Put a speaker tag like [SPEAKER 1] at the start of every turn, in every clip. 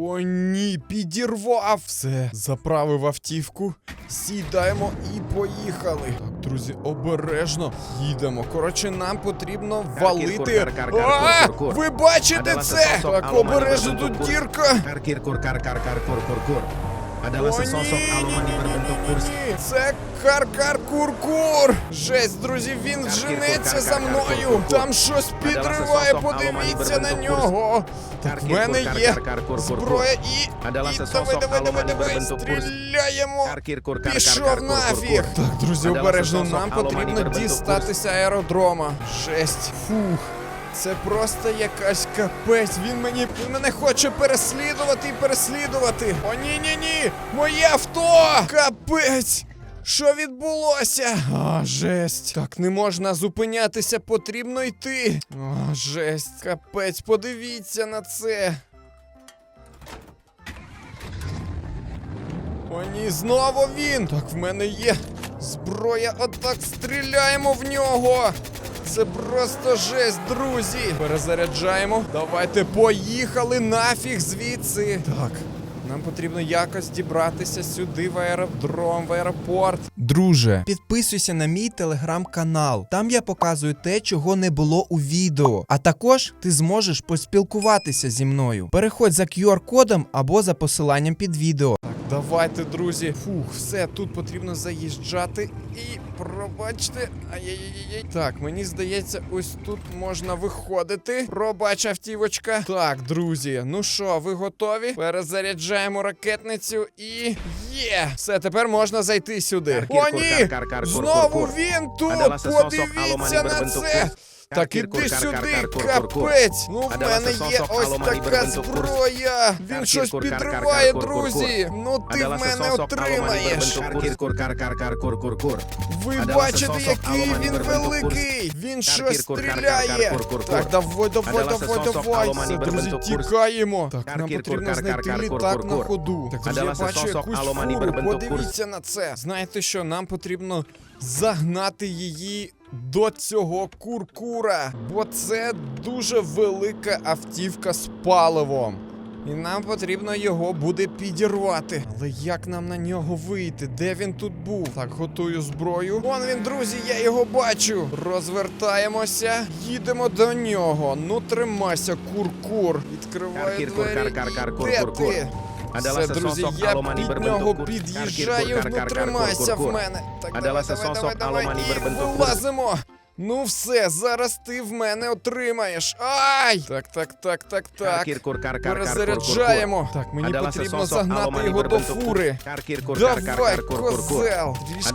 [SPEAKER 1] О, ні, підірвав все. Заправив автівку, сідаємо і поїхали. Так, друзі, обережно їдемо. Коротше, нам потрібно валити.
[SPEAKER 2] кур, кар, кар,
[SPEAKER 1] А,
[SPEAKER 2] кур, кур, кур.
[SPEAKER 1] ви бачите це? Так, обережно тут
[SPEAKER 2] кур.
[SPEAKER 1] дірка.
[SPEAKER 2] Kar kir кар, кар, kar кур, кур. kur kur. Adalah
[SPEAKER 1] О, ні, ні. Це кар-кар-кур-кур. Жесть, друзі, він женеться за мною. Там щось підриває, подивіться на нього. Так, в мене є зброя і. І давай, давай, давай, давай, стріляємо. Пішов нафіг! Так, друзі, обережно, нам потрібно дістатися аеродрома. Жесть. Фух. Це просто якась капець. Він мені мене хоче переслідувати і переслідувати. О, ні, ні, ні! Моє авто! Капець! Що відбулося? А, жесть. Так не можна зупинятися, потрібно йти. О, жесть, капець, подивіться на це. О, ні, знову він! Так, в мене є зброя, отак стріляємо в нього! Це просто жесть, друзі! Перезаряджаємо. Давайте поїхали нафіг звідси. Так. Нам потрібно якось дібратися сюди в аеродром, в аеропорт. Друже, підписуйся на мій телеграм-канал. Там я показую те, чого не було у відео. А також ти зможеш поспілкуватися зі мною. Переходь за QR-кодом або за посиланням під відео. Так, давайте, друзі. Фух, все, тут потрібно заїжджати і пробачте. Ай-яй-яй-яй. Так, мені здається, ось тут можна виходити. Пробач, автівочка. Так, друзі, ну що, ви готові? Перезаряджаємо ракетницю і. Є! Все, тепер можна зайти сюди. О, ні! Знову він тут! Подивіться на це! Так іди сюди, капець! Ну в мене є ось така зброя! Він щось підриває, друзі! Ну ти в мене отримаєш! Ви бачите, який він великий! Він щось стріляє! Так, давай, давай, давай, давай! Все, друзі, тікаємо! Так, нам потрібно знайти літак на ходу. Так, друзі, я бачу якусь фуру, подивіться на це! Знаєте що, нам потрібно загнати її до цього куркура, бо це дуже велика автівка з паливом. І нам потрібно його буде підірвати. Але як нам на нього вийти? Де він тут був? Так, готую зброю. Вон він, друзі, я його бачу. Розвертаємося, їдемо до нього. Ну тримайся, куркур. Відкриваю
[SPEAKER 2] Кар-кір, кур,
[SPEAKER 1] двері.
[SPEAKER 2] кар-кар-кар,
[SPEAKER 1] І
[SPEAKER 2] кур, кур, кур.
[SPEAKER 1] Все, друзі, я під нього під'їжджаю. Ну тримайся в мене. Так, давай, давай, давай, давай. І вилазимо. Ну все, зараз ти в мене отримаєш. Ай! Так, так, так, так, так. Перезаряджаємо. Так, мені потрібно загнати його до фури. Давай, козел! Трішки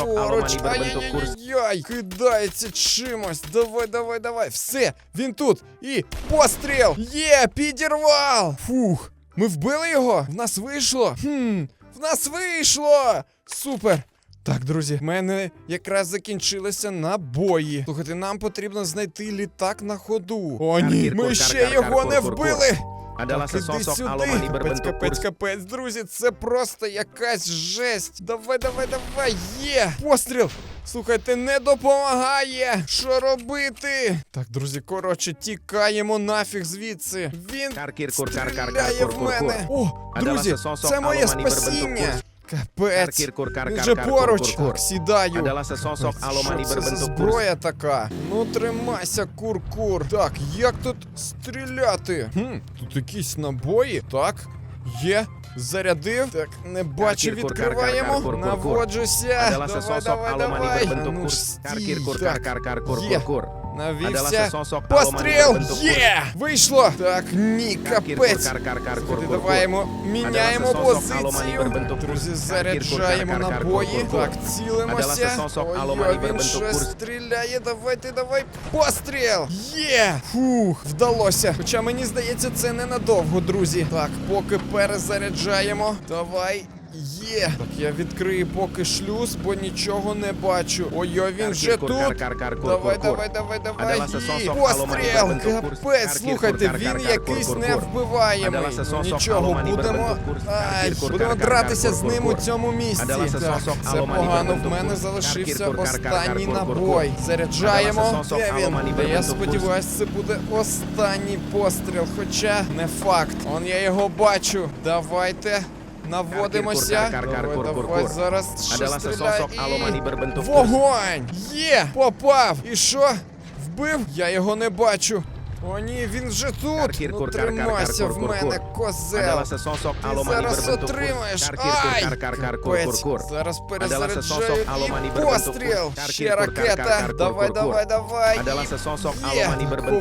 [SPEAKER 1] праворуч.
[SPEAKER 2] аломані, бербенту, кур.
[SPEAKER 1] Ай-яй-яй, кидається чимось. Давай, давай, давай. Все, він тут. І постріл! Є, підірвав! Фух, ми вбили його? В нас вийшло? Хм, в нас вийшло! Супер! Так, друзі, в мене якраз закінчилися набої. Слухайте, нам потрібно знайти літак на ходу. О, ні, ми ще його не вбили.
[SPEAKER 2] Адала
[SPEAKER 1] Так, сюди.
[SPEAKER 2] аломані,
[SPEAKER 1] Капець, капець, капець, друзі, це просто якась жесть. Давай, давай, давай, є! Постріл! Слухайте, не допомагає! Що робити? Так, друзі, коротше, тікаємо нафіг звідси. Він стріляє в мене. О, друзі, це моє спасіння.
[SPEAKER 2] Кур.
[SPEAKER 1] Капець.
[SPEAKER 2] Kar kir kur kar
[SPEAKER 1] Він же
[SPEAKER 2] kar kur
[SPEAKER 1] поруч. Так, сідаю.
[SPEAKER 2] Адала сосок, аломані,
[SPEAKER 1] Що це за
[SPEAKER 2] бербенту, кур.
[SPEAKER 1] зброя така? Ну тримайся, кур-кур. Так, як тут стріляти? Хм, тут якісь набої. Так, є. Зарядив. Так, не бачу,
[SPEAKER 2] кур,
[SPEAKER 1] відкриваємо.
[SPEAKER 2] кар, кур, кур, кур.
[SPEAKER 1] Наводжуся.
[SPEAKER 2] Адала
[SPEAKER 1] Давай,
[SPEAKER 2] сосок,
[SPEAKER 1] давай,
[SPEAKER 2] аломані,
[SPEAKER 1] давай.
[SPEAKER 2] бербенту,
[SPEAKER 1] Ну
[SPEAKER 2] кур.
[SPEAKER 1] ж стій.
[SPEAKER 2] kir kur
[SPEAKER 1] Так,
[SPEAKER 2] kar kar kar
[SPEAKER 1] є.
[SPEAKER 2] kur kur.
[SPEAKER 1] Навівся. Постріл! Є! Вийшло! Так, ні, капець. даваємо, міняємо позицію. Друзі, заряджаємо набої. Так, цілимося. Ой, він щось стріляє. Давайте, давай. Постріл! Є! Фух, вдалося. Хоча мені здається, це ненадовго, друзі. Так, поки перезаряджаємо. Давай. Є. Так, я відкрию поки шлюз, бо нічого не бачу. Ой-ой, він вже тут. Давай, давай, давай, давай. І постріл. Капець, слухайте, він якийсь невбиваємий. Ну,
[SPEAKER 2] Сесонсо,
[SPEAKER 1] Нічого, будемо. Ай, будемо дратися з ним у цьому місці. Так, це погано. В мене залишився останній набой. Заряджаємо. Де він? Я сподіваюся, це буде останній постріл, хоча не факт. Он я його бачу. Давайте. Наводимося.
[SPEAKER 2] Кар, кар, кар,
[SPEAKER 1] Давай,
[SPEAKER 2] кур, кур, кур.
[SPEAKER 1] зараз ще стріляє. І... Вогонь! Є! Попав! І що? Вбив? Я його не бачу. О ні, він вже тут! Ну тримайся в мене, козел! Ти зараз отримаєш! Ай! Капець. Зараз перезаряджаю і постріл! Ще ракета! Давай, давай, давай! Є!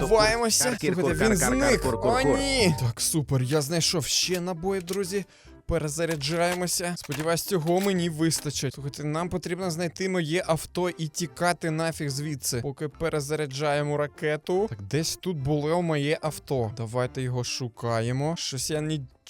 [SPEAKER 1] Ховаємося! Слухайте, він зник! О, ні! Так, супер, я знайшов ще набої, друзі. Перезаряджаємося. Сподіваюсь, цього мені вистачить. Слухайте, нам потрібно знайти моє авто і тікати нафіг звідси. Поки перезаряджаємо ракету. Так, десь тут було моє авто. Давайте його шукаємо. Щось я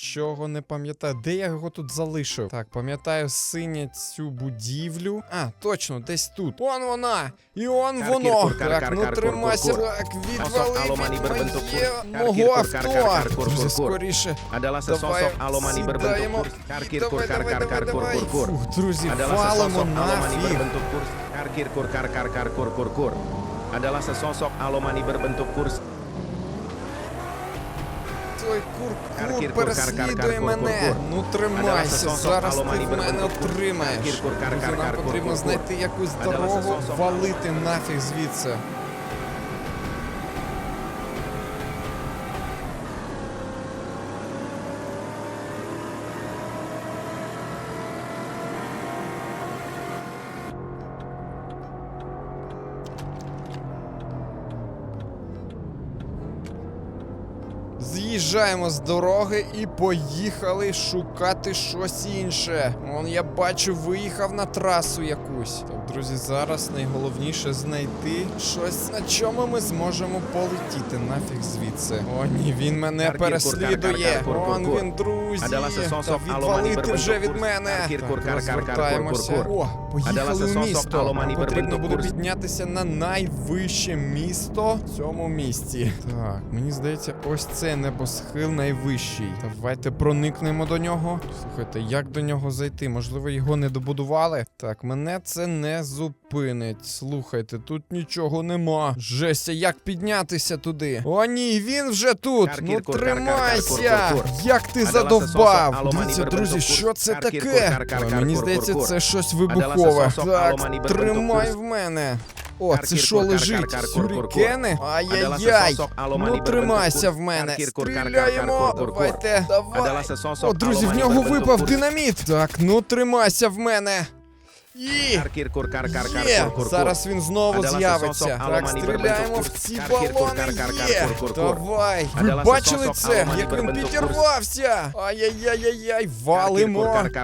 [SPEAKER 1] нічого не пам'ятаю. Де я його тут залишив? Так, пам'ятаю синє цю будівлю. А, точно, десь тут. Вон вона! І он воно! Так, ну тримайся. Так, відвали від мого авто.
[SPEAKER 2] кур.
[SPEAKER 1] скоріше. Давай, сідаємо.
[SPEAKER 2] Курс,
[SPEAKER 1] Давай, давай, давай, давай. Фух, друзі, валимо нафіг.
[SPEAKER 2] Бербенто, Курс, Кар, Кір, Кур, Кар, Кар, Кар, Кур, Кур, Кур. Адела Сесонсо, Аломані, Бербенто, Курс,
[SPEAKER 1] Той кур,
[SPEAKER 2] Кар,
[SPEAKER 1] кур
[SPEAKER 2] кір, кур, кур, кар,
[SPEAKER 1] переслідує мене.
[SPEAKER 2] кур, кур.
[SPEAKER 1] Ну тримайся, зараз ти в мене отримаєш.
[SPEAKER 2] Кур,
[SPEAKER 1] нам потрібно
[SPEAKER 2] кур, кур.
[SPEAKER 1] знайти якусь дорогу, валити нафіг звідси. З'їжджаємо з дороги і поїхали шукати щось інше. Вон я бачу, виїхав на трасу якусь. Так, друзі, зараз найголовніше знайти щось, на чому ми зможемо полетіти нафіг звідси. О, ні, він мене переслідує.
[SPEAKER 2] кар, кар, кар, кур,
[SPEAKER 1] Он
[SPEAKER 2] кур,
[SPEAKER 1] він, друзі. Та відвалити вже від мене. Так, розвертаємося. О, поїхали
[SPEAKER 2] Сесонсо,
[SPEAKER 1] місто. Потрібно буде піднятися на найвище місто в цьому місті. Так, мені здається, ось це небосхил найвищий. Давайте проникнемо до нього. Слухайте, як до нього зайти? Можливо, його не добудували? Так, мене це не зупинить. Слухайте, тут нічого нема. Жесть, а як піднятися туди? О, ні, він вже тут. Ну тримайся. Як ти задовбав? Дивіться, друзі, що це таке? Мені здається, це щось вибухове. Так, тримай в мене. О, це що лежить? Сюрікени? Ай-яй-яй. Ну тримайся в мене. Стріляємо. Давайте, давай. О, друзі, в нього випав динаміт. Так, ну тримайся в мене. І Є! Зараз він знову з'явиться. Так, стріляємо в ці балони. Є! Давай! Ви бачили це? Як він підірвався? Ай-яй-яй-яй-яй, валимо!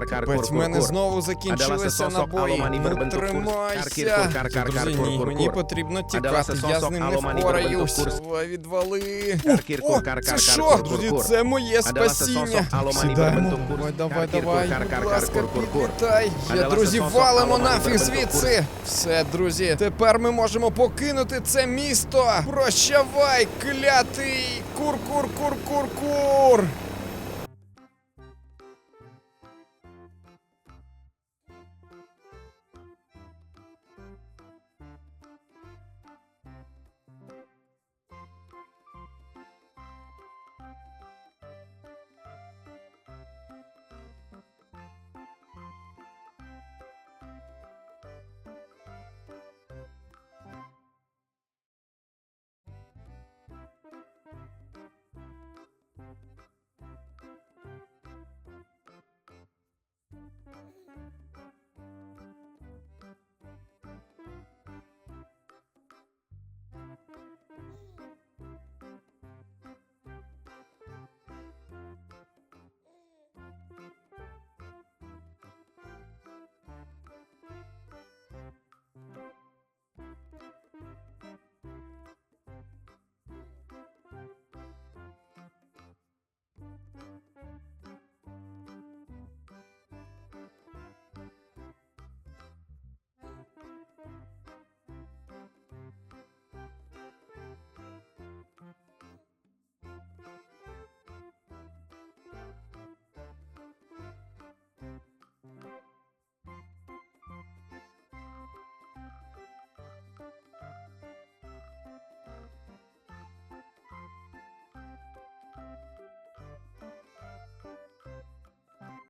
[SPEAKER 1] Капець, в мене знову закінчилися набої. Ну тримайся! Друзі, ні, мені потрібно тікати, я з ним не впораюсь. Давай, відвали. О, це що, друзі, це моє спасіння. Сідаємо. Давай, давай, давай, будь ласка, підлітай.
[SPEAKER 2] Адела
[SPEAKER 1] друзі,
[SPEAKER 2] Сесонсо,
[SPEAKER 1] валимо нафіг звідси. Все, друзі, тепер ми можемо покинути це місто. Прощавай, клятий кур-кур-кур-кур-кур.